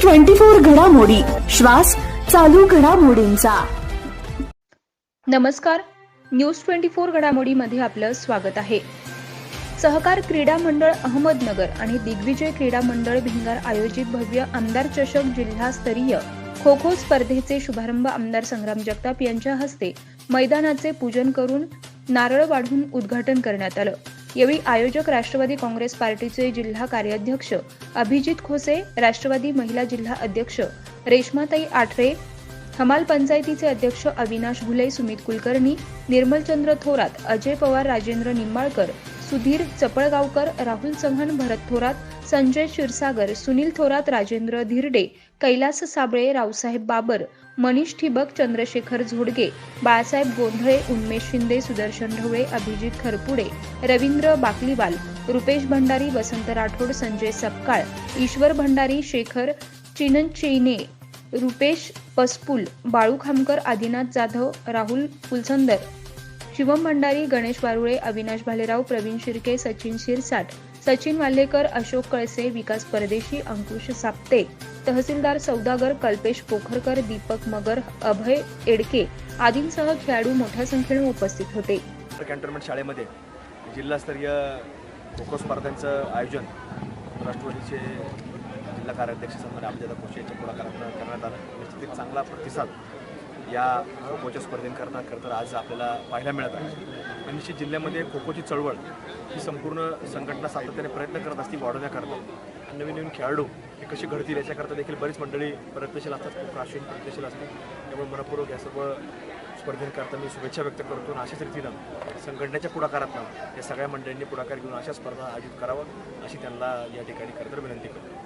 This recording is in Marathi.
ट्वेंटी फोर घडामोडी. श्वास चालू घडामोडींचा. नमस्कार. न्यूज ट्वेंटी फोर घडामोडीमध्ये आपलं स्वागत आहे. सहकार क्रीडा मंडळ अहमदनगर आणि दिग्विजय क्रीडा मंडळ भिंगार आयोजित भव्य आमदार चषक जिल्हास्तरीय खो खो स्पर्धेचे शुभारंभ आमदार संग्राम जगताप यांच्या हस्ते मैदानाचे पूजन करून नारळ वाढून उद्घाटन करण्यात आलं. यावेळी आयोजक राष्ट्रवादी काँग्रेस पार्टीचे जिल्हा कार्याध्यक्ष अभिजित खोसे राष्ट्रवादी महिला जिल्हा अध्यक्ष रेश्माताई आठरे हमाल पंचायतीचे अध्यक्ष अविनाश घुले सुमित कुलकर्णी निर्मलचंद्र थोरात अजय पवार राजेंद्र निंबाळकर सुधीर चपळगावकर राहुल चव्हाण भरत थोरात संजय क्षीरसागर सुनील थोरात राजेंद्र धिरडे कैलास साबळे रावसाहेब बाबर मनीष ठिबक चंद्रशेखर झोडगे बाळासाहेब गोंधळे उन्मेष शिंदे सुदर्शन ढवळे अभिजित खरपुडे रवींद्र बाकलीवाल रुपेश भंडारी वसंत राठोड संजय सपकाळ ईश्वर भंडारी शेखर चिनचिने रुपेश पसपुल बाळू खामकर आदिनाथ जाधव राहुल फुलसंदर शिवम भंडारी गणेश वारुळे अविनाश भालेराव प्रवीण शिर्के सचिन शिरसाट सचिन वाल्हेकर अशोक कळसे विकास परदेशी अंकुश साप्ते तहसीलदार सौदागर कल्पेश पोखरकर दीपक मगर अभय एडके आदींसह खेळाडू मोठ्या संख्येने उपस्थित होते. कॅन्टोन्मेंट शाळेमध्ये जिल्हास्तरीय खो खो स्पर्धांचं आयोजन राष्ट्रवादीचे जिल्हा कार्याध्यक्ष सन्मान अभिजाता खोशे यांच्या पुढाकारात करण्यात आलं. चांगला प्रतिसाद या खो खोच्या स्पर्धेंकरता खरं तर आज आपल्याला पाहायला मिळत आहे. आणि निश्चित जिल्ह्यामध्ये खो खोची चळवळ ही संपूर्ण संघटना सातत्याने प्रयत्न करत असती वाढवण्याकरता नवीन नवीन खेळाडू हे कसे घडतील याच्याकरता देखील बरीच मंडळी प्रयत्नशील असतात खूप राष्ट्रीय प्रयत्नशील असते त्यामुळे मनपूर्वक या सर्व स्पर्धेंकरता मी शुभेच्छा व्यक्त करतो आणि अशाच रीतीनं संघटनेच्या पुढाकारातनं या सगळ्या मंडळींनी पुढाकार घेऊन अशा स्पर्धा आयोजित करावं अशी त्यांना या ठिकाणी खरं तर विनंती करतो.